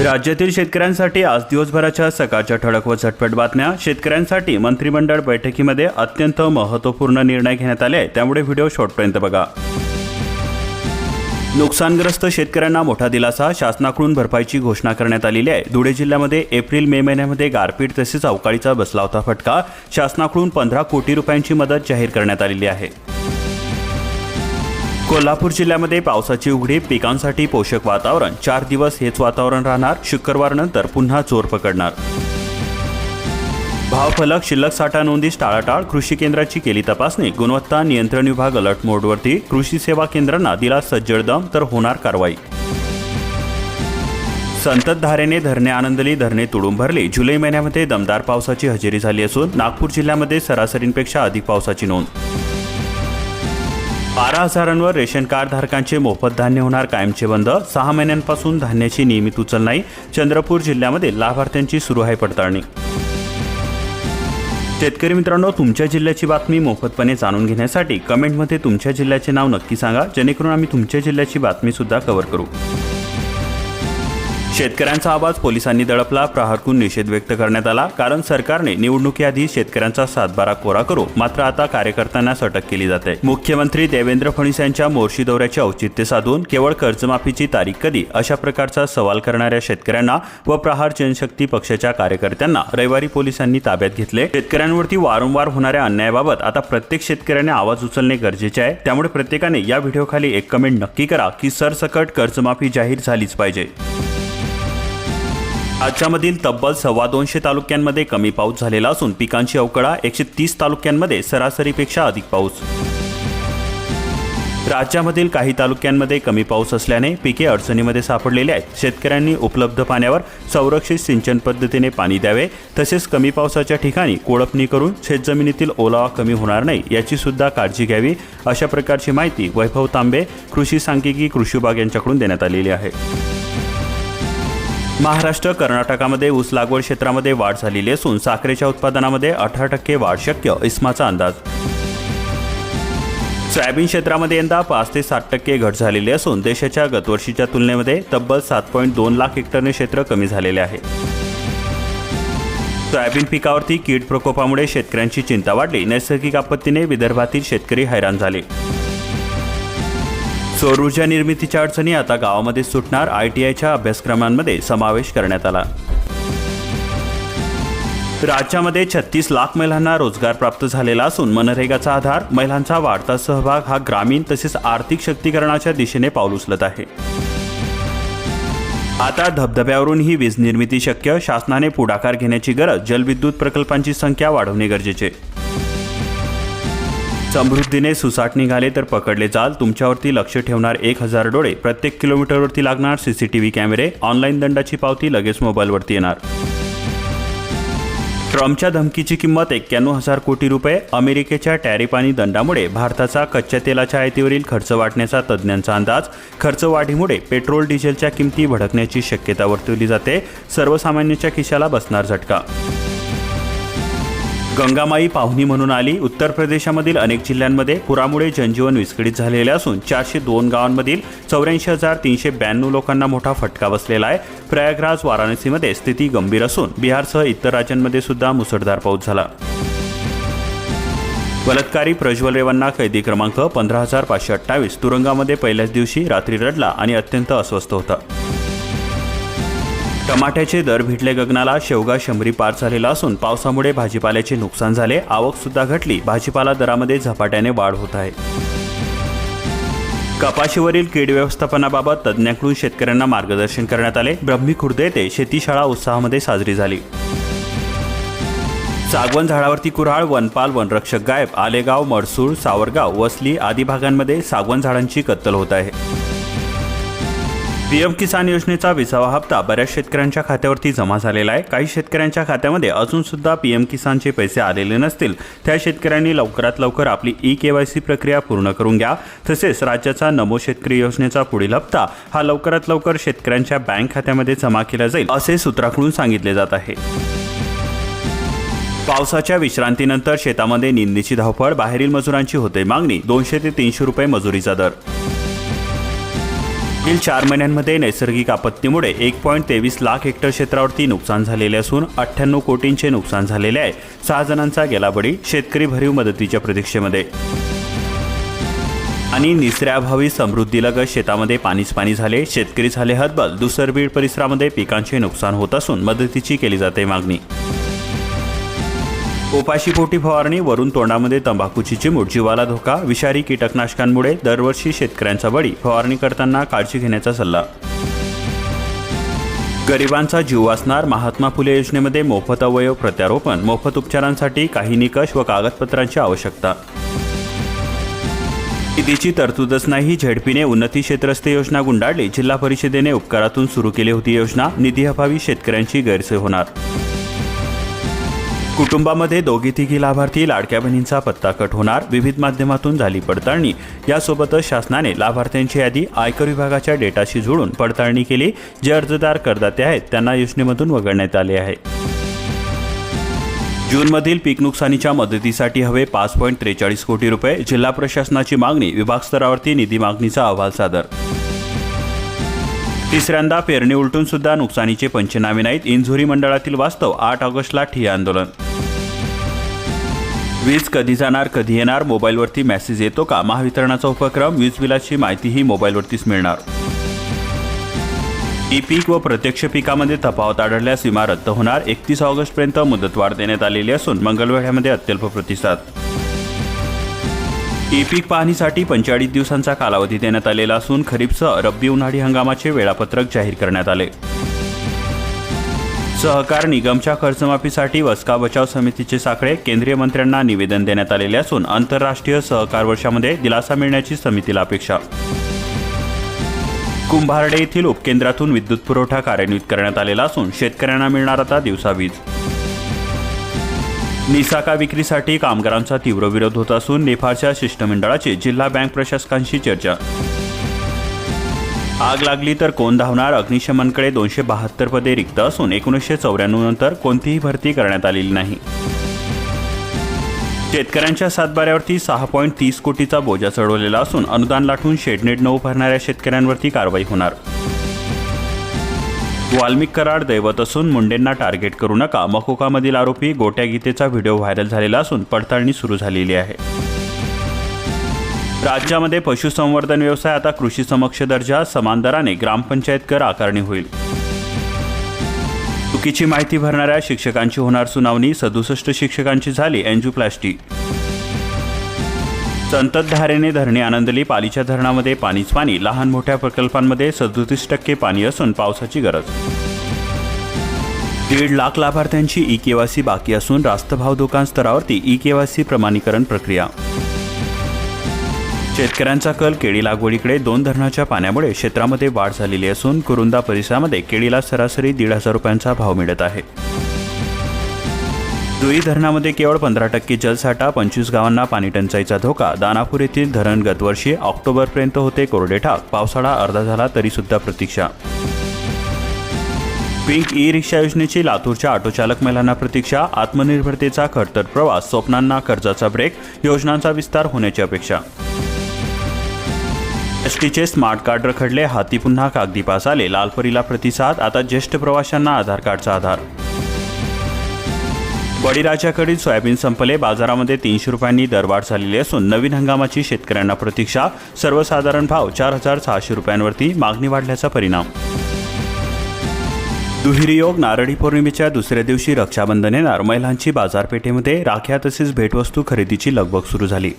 राज्यातील शेतकऱ्यांसाठी आज दिवसभराच्या सकाळच्या ठळक व झटपट बातम्या. शेतकऱ्यांसाठी मंत्रिमंडळ बैठकीमध्ये अत्यंत महत्त्वपूर्ण निर्णय घेण्यात आले त्यामुळे व्हिडिओ शॉर्टपर्यंत बघा. नुकसानग्रस्त शेतकऱ्यांना मोठा दिलासा. शासनाकडून भरपाईची घोषणा करण्यात आलेली आहे. धुळे जिल्ह्यामध्ये एप्रिल मे महिन्यामध्ये गारपीट तसेच अवकाळीचा बसला होता फटका. शासनाकडून पंधरा कोटी रुपयांची मदत जाहीर करण्यात आलेली आहे. कोल्हापूर जिल्ह्यामध्ये पावसाची उघडी पिकांसाठी पोषक वातावरण. चार दिवस हेच वातावरण राहणार. शुक्रवारनंतर पुन्हा जोर पकडणार. भावफलक शिल्लक साठा नोंदीस टाळाटाळ. कृषी केंद्राची केली तपासणी. गुणवत्ता नियंत्रण विभाग अलर्ट मोडवरती. कृषी सेवा केंद्रांना दिला सज्जड दम तर होणार कारवाई. संततधारेने धरणे आनंदली धरणे तुडून भरली. जुलै महिन्यामध्ये दमदार पावसाची हजेरी झाली असून नागपूर जिल्ह्यामध्ये सरासरींपेक्षा अधिक पावसाची नोंद. बारा हजारांवर रेशन कार्ड धारकांचे मोफत धान्य होणार कायमचे बंद. सहा महिन्यांपासून धान्याची नियमित उचल नाही. चंद्रपूर जिल्ह्यामध्ये लाभार्थ्यांची सुरू आहे पडताळणी. शेतकरी मित्रांनो तुमच्या जिल्ह्याची बातमी मोफतपणे जाणून घेण्यासाठी कमेंटमध्ये तुमच्या जिल्ह्याचे नाव नक्की सांगा. जेणेकरून आम्ही तुमच्या जिल्ह्याची बातमी सुद्धा कव्हर करू. शेतकऱ्यांचा आवाज पोलिसांनी दडपला प्रहारकून निषेध व्यक्त करण्यात आला. कारण सरकारने निवडणुकीआधी शेतकऱ्यांचा सातबारा कोरा करू. मात्र आता कार्यकर्त्यांनाच अटक केली जाते. मुख्यमंत्री देवेंद्र फडणवीस यांच्या मोर्शी दौऱ्याचे औचित्य साधून केवळ कर्जमाफीची तारीख कधी? अशा प्रकारचा सवाल करणाऱ्या शेतकऱ्यांना व प्रहार जनशक्ती पक्षाच्या कार्यकर्त्यांना रविवारी पोलिसांनी ताब्यात घेतले. शेतकऱ्यांवरती वारंवार होणाऱ्या अन्यायाबाबत आता प्रत्येक शेतकऱ्याने आवाज उचलणे गरजेचे आहे. त्यामुळे प्रत्येकाने या व्हिडिओखाली एक कमेंट नक्की करा की सरसकट कर्जमाफी जाहीर झालीच पाहिजे. राज्यामधील तब्बल सव्वा दोनशे तालुक्यांमध्ये कमी पाऊस झालेला असून पिकांची अवकडा एकशे तीस तालुक्यांमध्ये सरासरीपेक्षा अधिक पाऊस. राज्यामधील काही तालुक्यांमध्ये कमी पाऊस असल्याने पिके अडचणीमध्ये सापडलेली आहेत. शेतकऱ्यांनी उपलब्ध पाण्यावर संरक्षित सिंचन पद्धतीने पाणी द्यावे. तसेच कमी पावसाच्या ठिकाणी कोळपणी करून शेतजमिनीतील ओलावा कमी होणार नाही याची सुद्धा काळजी घ्यावी अशा प्रकारची माहिती वैभव तांबे कृषी सांख्यिकी कृषी विभाग यांच्याकडून देण्यात आलेली आहे. महाराष्ट्र कर्नाटकामध्ये ऊस लागवड क्षेत्रामध्ये वाढ झालेली असून साखरेच्या उत्पादनामध्ये अठरा टक्के वाढ शक्य इस्माचा अंदाज. सोयाबीन क्षेत्रामध्ये यंदा पाच ते सात टक्के घट झालेली असून देशाच्या गतवर्षीच्या तुलनेमध्ये तब्बल सात पॉईंट दोन लाख हेक्टरने क्षेत्र कमी झालेले आहे. सोयाबीन पिकावरती कीड प्रकोपामुळे शेतकऱ्यांची चिंता वाढली. नैसर्गिक आपत्तीने विदर्भातील शेतकरी हैराण झाले. सौर ऊर्जा निर्मितीच्या अडचणी आता गावामध्ये सुटणार आय टी आयच्या अभ्यासक्रमांमध्ये समावेश करण्यात आला. राज्यामध्ये छत्तीस लाख महिलांना रोजगार प्राप्त झालेला असून मनरेगाचा आधार महिलांचा वाढता सहभाग हा ग्रामीण तसेच आर्थिक शक्तीकरणाच्या दिशेने पाऊल उचलत आहे. आता धबधब्यावरून ही वीज निर्मिती शक्य शासनाने पुढाकार घेण्याची गरज जलविद्युत प्रकल्पांची संख्या वाढवणे गरजेचे. समृद्धीने सुसाट निघाले तर पकडले जाल. तुमच्यावरती लक्ष ठेवणार एक हजार डोळे. प्रत्येक किलोमीटरवरती लागणार सीसीटीव्ही कॅमेरे. ऑनलाईन दंडाची पावती लगेच मोबाईलवरती येणार. ट्रम्पच्या धमकीची किंमत एक्क्याण्णव हजार कोटी रुपये. अमेरिकेच्या टॅरिफ आणि दंडामुळे भारताचा कच्च्या तेलाच्या आयतीवरील खर्च वाढण्याचा तज्ज्ञांचा अंदाज. खर्च वाढीमुळे पेट्रोल डिझेलच्या किमती भडकण्याची शक्यता वर्तवली जाते. सर्वसामान्यांच्या खिशाला बसणार झटका. गंगामाई पाहुणी म्हणून आली. उत्तर प्रदेशामधील अनेक जिल्ह्यांमध्ये पुरामुळे जनजीवन विस्कळीत झालेले असून चारशे दोन गावांमधील चौऱ्याऐंशी हजार तीनशे ब्याण्णव लोकांना मोठा फटका बसलेला आहे. प्रयागराज वाराणसीमध्ये स्थिती गंभीर असून बिहारसह इतर राज्यांमध्ये सुद्धा मुसळधार पाऊस झाला. बलात्कारी प्रज्वल रेवन्ना कैदी क्रमांक पंधरा हजार पाचशे अठ्ठावीस. तुरुंगामध्ये पहिल्याच दिवशी रात्री रडला आणि अत्यंत अस्वस्थ होता. टमाट्याचे दर भिडले गगनाला शेवगा शंभरी पार झालेला असून पावसामुळे भाजीपाल्याचे नुकसान झाले. आवक सुद्धा घटली. भाजीपाला दरामध्ये झपाट्याने वाढ होत आहे. कपाशीवरील कीड व्यवस्थापनाबाबत तज्ज्ञांकडून शेतकऱ्यांना मार्गदर्शन करण्यात आले. ब्रह्मी खुर्द येथे शेतीशाळा उत्साहामध्ये साजरी झाली. सागवन झाडावरती कुऱ्हाळ वनपाल वनरक्षक गायब आलेगाव मडसूळ सावरगाव वसली आदी भागांमध्ये सागवन झाडांची कत्तल होत आहे. पीएम किसान योजनेचा विसावा हप्ता बऱ्याच शेतकऱ्यांच्या खात्यावरती जमा झालेला आहे. काही शेतकऱ्यांच्या खात्यामध्ये अजून सुद्धा पीएम किसानचे पैसे आलेले नसतील. त्या शेतकऱ्यांनी लवकरात लवकर आपली ई के वाय सी प्रक्रिया पूर्ण करून घ्या. तसेच राज्याचा नमो शेतकरी योजनेचा पुढील हप्ता हा लवकरात लवकर शेतकऱ्यांच्या बँक खात्यामध्ये जमा केला जाईल असे सूत्राकडून सांगितले जात आहे. पावसाच्या विश्रांतीनंतर शेतामध्ये निंदीची धावपळ बाहेरील मजुरांची होते मागणी दोनशे ते तीनशे रुपये मजुरीचा दर मागील चार महिन्यांमध्ये नैसर्गिक आपत्तीमुळे एक पॉईंट तेवीस लाख हेक्टर क्षेत्रावरती नुकसान झालेले असून अठ्ठ्याण्णव कोटींचे नुकसान झालेले आहे. सहा जणांचा गेला बळी शेतकरी भरीव मदतीच्या प्रतीक्षेमध्ये. आणि निसऱ्याभावी समृद्धीलगत शेतामध्ये पाणीच पाणी झाले. शेतकरी झाले हतबल. दुसरबीड परिसरामध्ये पिकांचे नुकसान होत असून मदतीची केली जाते मागणी. उपाशीपोटी फवारणी वरून तोंडामध्ये तंबाखूची चिमूट जीवाला धोका विषारी कीटकनाशकांमुळे दरवर्षी शेतकऱ्यांचा बळी फवारणी करताना काळजी घेण्याचा सल्ला. गरिबांचा जीव वाचणार महात्मा फुले योजनेमध्ये मोफत अवयव प्रत्यारोपण मोफत उपचारांसाठी काही निकष व कागदपत्रांची आवश्यकता. निधीची तरतूदच नाही झेडपीने उन्नती क्षेत्रस्थ योजना गुंडाळली जिल्हा परिषदेने उपकारातून सुरू केली होती योजना निधी अभावी शेतकऱ्यांची गैरसोय होणार. कुटुंबामध्ये दोघी तिघी लाभार्थी लाडक्या बहिणींचा पत्ता कट होणार. विविध माध्यमातून झाली पडताळणी. यासोबतच शासनाने लाभार्थ्यांची यादी आयकर विभागाच्या डेटाशी जोडून पडताळणी केली. जे अर्जदार करदाते आहेत त्यांना योजनेमधून वगळण्यात आले आहे. जूनमधील पीक नुकसानीच्या मदतीसाठी हवे पाच पॉईंट त्रेचाळीस कोटी रुपये. जिल्हा प्रशासनाची मागणी विभागस्तरावरती निधी मागणीचा अहवाल सादर तिसऱ्यांदा पेरणी उलटून सुद्धा नुकसानीचे पंचनामे नाहीत. इंझुरी मंडळातील वास्तव आठ ऑगस्टला ठिय्या आंदोलन. वीज कधी जाणार कधी येणार मोबाईलवरती मेसेज येतो का? महावितरणाचा उपक्रम वीज बिलाची माहितीही मोबाईलवरतीच मिळणार. ई पीक व प्रत्यक्ष पिकामध्ये तफावत आढळल्यास विमा रद्द होणार. एकतीस ऑगस्टपर्यंत मुदतवाढ देण्यात आलेली असून मंगळवेढ्यामध्ये अत्यल्प प्रतिसाद. ई पीक पाहणीसाठी पंचेचाळीस दिवसांचा कालावधी देण्यात आलेला असून खरीपसह रब्बी उन्हाळी हंगामाचे वेळापत्रक जाहीर करण्यात आले. सहकार निगमच्या कर्जमाफीसाठी वस्का बचाव समितीचे साखळे केंद्रीय मंत्र्यांना निवेदन देण्यात आलेले असून आंतरराष्ट्रीय सहकार वर्षामध्ये दिलासा मिळण्याची समितीला अपेक्षा. कुंभारडे येथील उपकेंद्रातून विद्युत पुरवठा कार्यान्वित करण्यात आलेला असून शेतकऱ्यांना मिळणार आता दिवसा वीज निसाका विक्रीसाठी कामगारांचा तीव्र विरोध होत असून नेपाळच्या शिष्टमंडळाची जिल्हा बँक प्रशासकांशी चर्चा. आग लागली तर कोण धावणार? अग्निशमनकडे दोनशे बहात्तर पदे रिक्त असून एकोणीसशे चौऱ्याण्णव नंतर कोणतीही भरती करण्यात आलेली नाही. शेतकऱ्यांच्या सातबाऱ्यावरती सहा पॉईंट तीस कोटीचा बोजा चढवलेला असून अनुदान लाटून शेडनेट न उभारणाऱ्या शेतकऱ्यांवरती कारवाई होणार. वाल्मिक कराड दैवत असून मुंडेंना टार्गेट करू नका. मकोकामधील आरोपी गोट्या गीतेचा व्हिडिओ व्हायरल झालेला असून पडताळणी सुरू झालेली आहे. राज्यामध्ये पशुसंवर्धन व्यवसाय आता कृषी समक्ष दर्जा समान दराने ग्रामपंचायत कर आकारणी होईल. चुकीची माहिती भरणाऱ्या शिक्षकांची होणार सुनावणी सदुसष्ट शिक्षकांची झाली एन्जुप्लास्टी संततधारेने धरणे आनंदली पालीच्या धरणामध्ये पाणीच पाणी लहान मोठ्या प्रकल्पांमध्ये सदतीस टक्के पाणी असून पावसाची गरज. दीड लाख लाभार्थ्यांची ई केवासी बाकी असून रास्त भाव दुकान स्तरावरती ई केवासी प्रमाणीकरण प्रक्रिया. शेतकऱ्यांचा कल केळी लागवडीकडे दोन धरणाच्या पाण्यामुळे क्षेत्रामध्ये वाढ झालेली असून कुरुंदा परिसरामध्ये केळीला सरासरी दीड हजार रुपयांचा भाव मिळत आहे. दुई धरणामध्ये केवळ पंधरा टक्के जलसाठा पंचवीस गावांना पाणी टंचाईचा धोका दानापूर येथील धरण गतवर्षी ऑक्टोबरपर्यंत होते कोरडे ठाक पावसाळा अर्धा झाला तरी सुद्धा प्रतीक्षा. पिंक ई रिक्षा योजनेची लातूरच्या ऑटोचालक महिलांना प्रतीक्षा. आत्मनिर्भरतेचा खडतर प्रवास स्वप्नांना कर्जाचा ब्रेक योजनांचा विस्तार होण्याची अपेक्षा. एस टीचे स्मार्ट कार्ड रखडले हाती पुन्हा कागदी पास आले लालपरीला प्रतिसाद आता ज्येष्ठ प्रवाशांना आधार कार्डचा आधार. बळीराजाकडील सोयाबीन संपले. बाजारामध्ये तीनशे रुपयांनी दरवाढ झालेली असून नवीन हंगामाची शेतकऱ्यांना प्रतीक्षा. सर्वसाधारण भाव चार हजार सहाशे रुपयांवरती मागणी वाढल्याचा परिणाम. दुहेरी योग नारळी पौर्णिमेच्या दुसऱ्या दिवशी रक्षाबंधन येणार. महिलांची बाजारपेठेमध्ये राख्या तसेच भेटवस्तू खरेदीची लगबग सुरू झाली.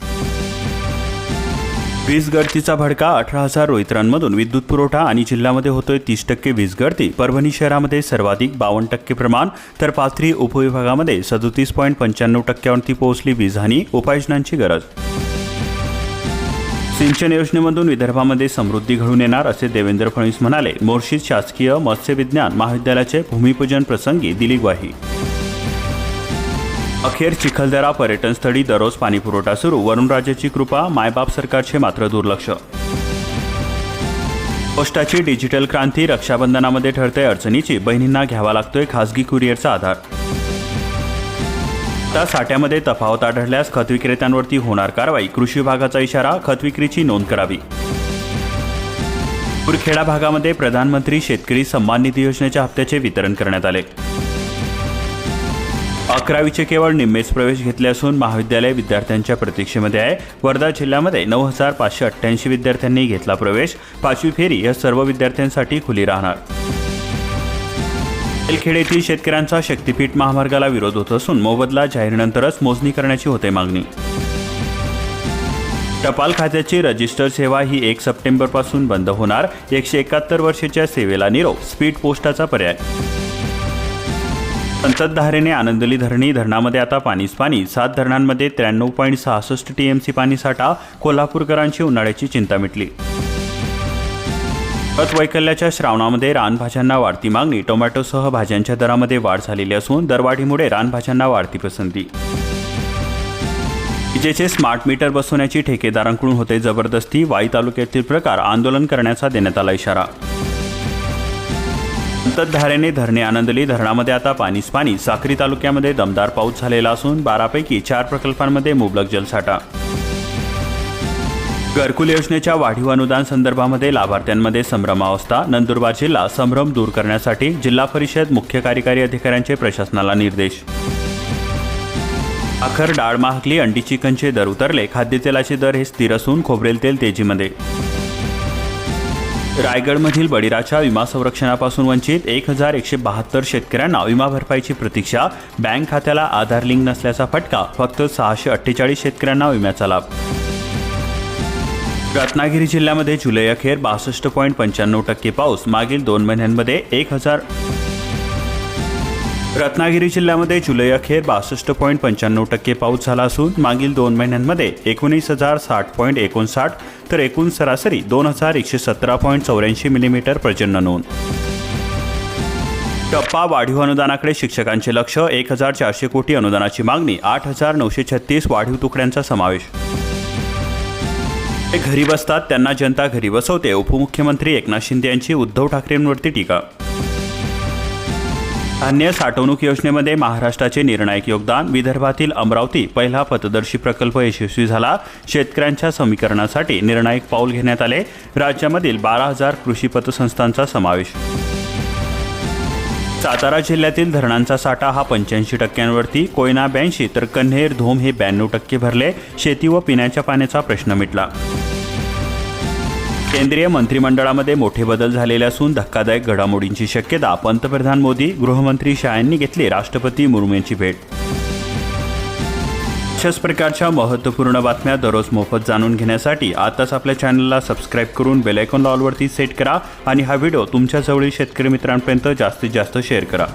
वीज गळतीचा भडका अठरा हजार रोहित्रांमधून विद्युत पुरवठा आणि जिल्ह्यामध्ये होतोय तीस टक्के वीज गळती. परभणी शहरामध्ये सर्वाधिक बावन्न टक्के प्रमाण तर पाथरी उपविभागामध्ये सदोतीस पॉईंट पंच्याण्णव टक्क्यावरती पोहोचली वीजहानी उपाययोजनांची गरज. सिंचन योजनेमधून विदर्भामध्ये समृद्धी घडून येणार असे देवेंद्र फडणवीस म्हणाले. मोर्शीत शासकीय मत्स्य विज्ञान महाविद्यालयाचे भूमिपूजन प्रसंगी दिली ग्वाही. अखेर चिखलदरा पर्यटनस्थळी दररोज पाणीपुरवठा सुरू. वरुणराजेची कृपा मायबाप सरकारचे मात्र दुर्लक्ष. पोस्टाची डिजिटल क्रांती रक्षाबंधनामध्ये ठरते अडचणीची. बहिणींना घ्यावा लागतोय खासगी कुरिअरचा आधार. आता साठ्यामध्ये तफावत आढळल्यास खत विक्रेत्यांवरती होणार कारवाई. कृषी विभागाचा इशारा खत विक्रीची नोंद करावी. कुरखेडा भागामध्ये प्रधानमंत्री शेतकरी सन्मान निधी योजनेच्या हप्त्याचे वितरण करण्यात आले. अकरावीचे केवळ निम्मेच प्रवेश घेतले असून महाविद्यालय विद्यार्थ्यांच्या प्रतीक्षेमध्ये आहे. वर्धा जिल्ह्यामध्ये नऊ हजार पाचशे अठ्ठ्याऐंशी विद्यार्थ्यांनी घेतला प्रवेश. पाचवी फेरी या सर्व विद्यार्थ्यांसाठी खुली राहणार. खेड येथील शेतकऱ्यांचा शक्तीपीठ महामार्गाला विरोध होत असून मोबदला जाहीरनंतरच मोजणी करण्याची होते मागणी. टपाल खात्याची रजिस्टर सेवा ही एक सप्टेंबरपासून बंद होणार. एकशे एकाहत्तर वर्षाच्या सेवेला निरोप. स्पीड पोस्टाचा पर्याय संततधारेने आनंदली धरणी धरणामध्ये आता पाणीच पाणी. सात धरणांमध्ये त्र्याण्णव पॉईंट सहासष्ट टीएमसी पाणी साठा कोल्हापूरकरांची उन्हाळ्याची चिंता मिटली. वैकल्याच्या श्रावणामध्ये रानभाज्यांना वाढती मागणी. टोमॅटोसह भाज्यांच्या दरामध्ये वाढ झालेली असून दरवाढीमुळे रानभाज्यांना वाढती पसंती. विजेचे स्मार्ट मीटर बसवण्याची ठेकेदारांकडून होते जबरदस्ती. वाई तालुक्यातील प्रकार आंदोलन करण्याचा देण्यात आला इशारा. संततधारेने धरणे आनंदली. धरणामध्ये आता पाणीच पाणी. साक्री तालुक्यामध्ये दमदार पाऊस झालेला असून बारापैकी चार प्रकल्पांमध्ये मुबलक जलसाठा. घरकुल योजनेच्या वाढीव अनुदान संदर्भामध्ये लाभार्थ्यांमध्ये संभ्रमावस्था नंदुरबार जिल्हा संभ्रम दूर करण्यासाठी जिल्हा परिषद मुख्य कार्यकारी अधिकाऱ्यांचे प्रशासनाला निर्देश. अखर डाळ महागली अंडी चिकनचे दर उतरले. खाद्यतेलाचे दर हे स्थिर असून खोबरेल तेल तेजीमध्ये. रायगडमधील बळीराच्या विमा संरक्षणापासून वंचित एक हजार एकशे बहात्तर शेतकऱ्यांना विमा भरपाईची प्रतीक्षा. बँक खात्याला आधार लिंक नसल्याचा फटका फक्त सहाशे अठ्ठेचाळीस शेतकऱ्यांना विम्याचा लाभ. रत्नागिरी जिल्ह्यामध्ये जुलै अखेर बासष्ट पॉईंट पंच्याण्णव टक्के पाऊस. मागील दोन महिन्यांमध्ये एक हजार रत्नागिरी जिल्ह्यामध्ये जुलै अखेर बासष्ट पॉईंट पंच्याण्णव टक्के पाऊस झाला असून मागील दोन महिन्यांमध्ये एकोणीस हजार साठ पॉईंट एकोणसाठ तर एकूण सरासरी दोन हजार एकशे सतरा पॉईंट चौऱ्याऐंशी मिलीमीटर पर्जन्य नोंद. टप्पा वाढीव अनुदानाकडे शिक्षकांचे लक्ष एक हजार चारशे कोटी अनुदानाची मागणी आठ हजार नऊशे छत्तीस वाढीव तुकड्यांचा समावेश. ते घरी बसतात त्यांना जनता घरी बसवते उपमुख्यमंत्री एकनाथ शिंदे यांची उद्धव ठाकरेंवरती टीका. धान्य साठवणूक योजनेमध्ये महाराष्ट्राचे निर्णायक योगदान विदर्भातील अमरावती पहिला पथदर्शी प्रकल्प यशस्वी झाला. शेतकऱ्यांच्या समीकरणासाठी निर्णायक पाऊल घेण्यात आले. राज्यामधील बारा हजार कृषी पतसंस्थांचा समावेश. सातारा जिल्ह्यातील धरणांचा साठा हा पंच्याऐंशी टक्क्यांवरती. कोयना ब्याऐंशी तर कन्हेर धोम हे ब्याण्णव टक्के भरले. शेती व पिण्याच्या पाण्याचा प्रश्न मिटला. केंद्रीय मंत्रिमंडळामध्ये मोठे बदल झालेले असून धक्कादायक घडामोडींची शक्यता पंतप्रधान मोदी गृहमंत्री शाह यांनी घेतली राष्ट्रपती मुर्मू यांची भेट. अशाच प्रकारच्या महत्त्वपूर्ण बातम्या दररोज मोफत जाणून घेण्यासाठी आताच आपल्या चॅनलला सबस्क्राईब करून बेलायकॉन लॉलवरती सेट करा आणि हा व्हिडिओ तुमच्या जवळील शेतकरी मित्रांपर्यंत जास्तीत जास्त शेअर करा.